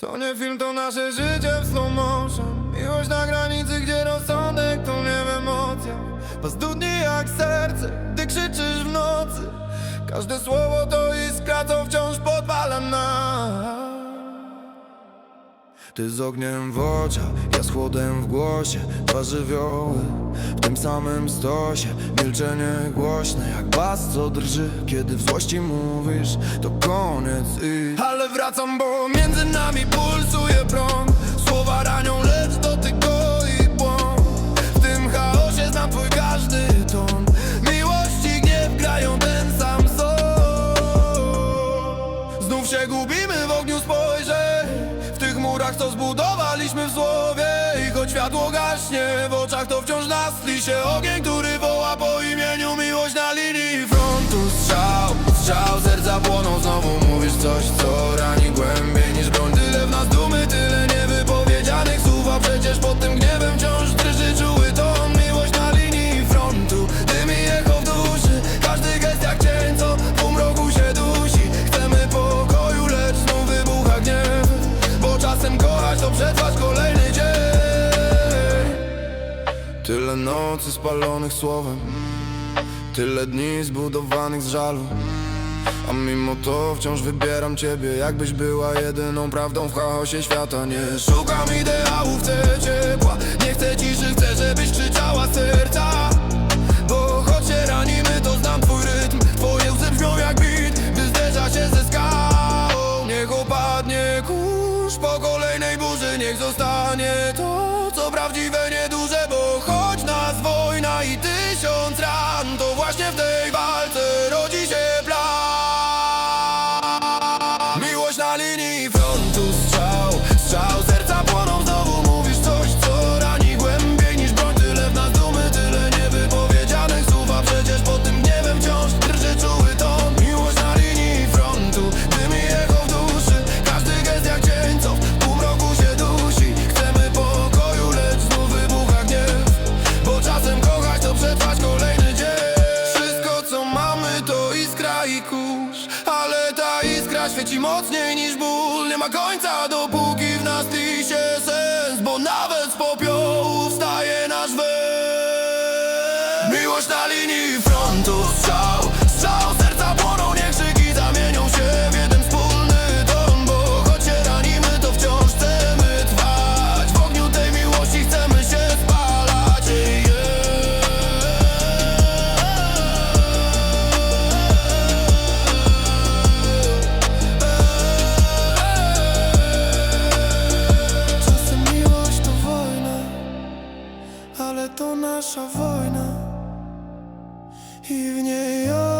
To nie film, to nasze życie w slow motion. Miłość na granicy, gdzie rozsądek to nie w emocjach Pazdudni jak serce, gdy krzyczysz w nocy. Każde słowo to iskra, co wciąż ty z ogniem w oczach, ja z chłodem w głosie Dwa żywioły w tym samym stosie. Milczenie głośne jak bas co drży Kiedy w złości mówisz, to koniec i Ale wracam, bo między nami pulsuje prąd. Słowa ranią, lecz dotyk goi błąd. W tym chaosie znam twój każdy ton. Miłości gniew grają ten sam son Znów się gubimy w ogniu tych murach, co zbudowaliśmy w słowie I choć światło gaśnie w oczach, to wciąż nas się ogień Który woła po imieniu miłość na linii frontu. Strzał, strzał, serca płoną Znowu Tyle nocy spalonych słowem. Tyle dni zbudowanych z żalu. A mimo to wciąż wybieram ciebie Jakbyś była jedyną prawdą w chaosie świata. Nie szukam ideałów, chcę ciepła. Nie chcę ciszy, chcę żebyś krzyczała serca. Bo choć się ranimy, to znam twój rytm. Twoje łzy brzmią jak bit, gdy zderza się ze skałą. Niech opadnie kurz po kolejnej burzy Niech zostanie to, co prawdziwe, против ta iskra świeci mocniej niż ból. Nie ma końca dopóki w nas się sens Bo nawet z popiołu wstaje nasz węg Miłość na linii frontu Strzał, ale to nasza wojna i w niej ja.